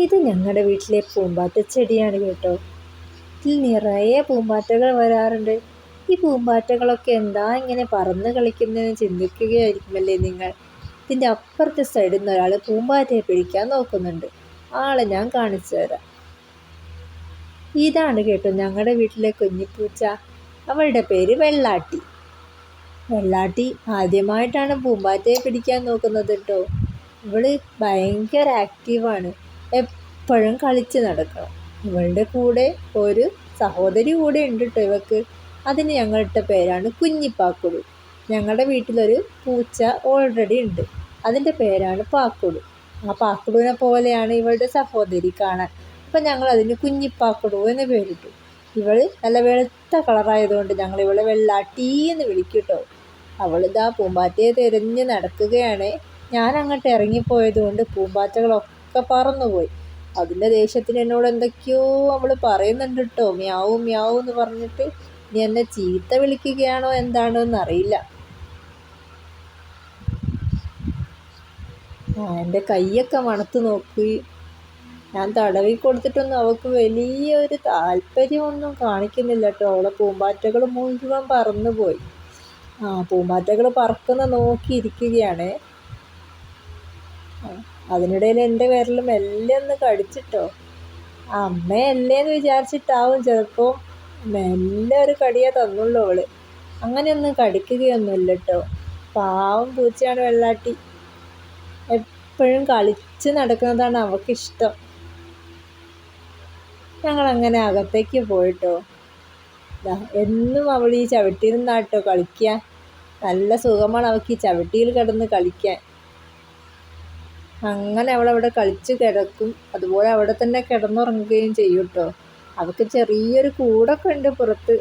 ഇത് ഞങ്ങളുടെ വീട്ടിലെ പൂമ്പാറ്റ ചെടിയാണ് കേട്ടോ. ഇതിൽ നിറയെ പൂമ്പാറ്റകൾ വരാറുണ്ട്. ഈ പൂമ്പാറ്റകളൊക്കെ എന്താ ഇങ്ങനെ പറന്ന് കളിക്കുന്നതെന്ന് ചിന്തിക്കുകയായിരിക്കുമല്ലേ നിങ്ങൾ? ഇതിന്റെ അപ്പുറത്തെ സൈഡിൽ നിന്ന് ഒരാൾ പൂമ്പാറ്റയെ പിടിക്കാൻ നോക്കുന്നുണ്ട്. ആളെ ഞാൻ കാണിച്ചു തരാം. ഇതാണ് കേട്ടോ ഞങ്ങളുടെ വീട്ടിലെ കുഞ്ഞിപ്പൂച്ച. അവളുടെ പേര് വെള്ളാട്ടി. വെള്ളാട്ടി ആദ്യമായിട്ടാണ് പൂമ്പാറ്റയെ പിടിക്കാൻ നോക്കുന്നത് കേട്ടോ. ഇവൾ ഭയങ്കര ആക്റ്റീവാണ് എപ്പോഴും കളിച്ച് നടക്കണം. ഇവളുടെ കൂടെ ഒരു സഹോദരി കൂടെ ഉണ്ട് കേട്ടോ ഇവക്ക്. അതിന് ഞങ്ങളിട്ട പേരാണ് കുഞ്ഞിപ്പാക്കുടു. ഞങ്ങളുടെ വീട്ടിലൊരു പൂച്ച ഓൾറെഡി ഉണ്ട്. അതിന്റെ പേരാണ് പാക്കുടു. ആ പാക്കുടുവിനെ പോലെയാണ് ഇവളുടെ സഹോദരി കാണാൻ. അപ്പം ഞങ്ങൾ അതിന് കുഞ്ഞിപ്പാക്കുടു എന്ന് പേരിട്ടു. ഇവൾ നല്ല വെളുത്ത കളറായതുകൊണ്ട് ഞങ്ങൾ ഇവളെ വെള്ളാട്ടി എന്ന് വിളിക്കും കേട്ടോ അവളിതാ പൂമ്പാറ്റയെ തിരഞ്ഞ് നടക്കുകയാണ്. ഞാൻ അങ്ങോട്ട് ഇറങ്ങിപ്പോയത് കൊണ്ട് പൂമ്പാറ്റകളൊക്കെ പറന്നുപോയി. അതിന്റെ ദേഷ്യത്തിന് എന്നോട് എന്തൊക്കെയോ അവൾ പറയുന്നുണ്ട് കേട്ടോ മ്യാവും മ്യാവും എന്ന് പറഞ്ഞിട്ട് ഇനി എന്നെ ചീത്ത വിളിക്കുകയാണോ എന്താണോ എന്നറിയില്ല. എന്റെ കൈയൊക്കെ മണത്ത് നോക്കി. ഞാൻ തടവി കൊടുത്തിട്ടൊന്നും അവൾക്ക് വലിയൊരു താല്പര്യമൊന്നും കാണിക്കുന്നില്ല കേട്ടോ അവളെ പൂമ്പാറ്റകൾ മുഴുവൻ പറന്നുപോയി. ആ പൂമ്പാറ്റകൾ പറക്കുന്ന നോക്കിയിരിക്കുകയാണ് അതിനിടയിൽ എന്റെ വിരൽ മെല്ലെ ഒന്ന് കടിച്ചിട്ടോ. അമ്മയല്ലേ എന്ന് വിചാരിച്ചിട്ടാവും ചിലപ്പോൾ മെല്ലെ ഒരു കടിയേ തന്നുള്ളൂ അവൾ അങ്ങനെയൊന്നും കടിക്കുകയൊന്നുമില്ല കേട്ടോ പാവം പൂച്ചയാണ് വെള്ളാട്ടി. എപ്പോഴും കളിച്ച് നടക്കുന്നതാണ് അവൾക്കിഷ്ടം ഞങ്ങളങ്ങനെ അകത്തേക്ക് പോയിട്ടോ. എന്നും അവൾ ഈ ചവിട്ടിയിൽ നിന്നാട്ടോ നല്ല സുഖമാണ് അവൾക്ക് ഈ ചവിട്ടിയിൽ കിടന്ന് കളിക്കാൻ. അങ്ങനെ അവളവിടെ കളിച്ച് കിടക്കും. അതുപോലെ അവിടെ തന്നെ കിടന്നുറങ്ങുകയും ചെയ്യും കേട്ടോ അവൾക്ക് ചെറിയൊരു കൂടൊക്കെ ഉണ്ട് പുറത്ത്.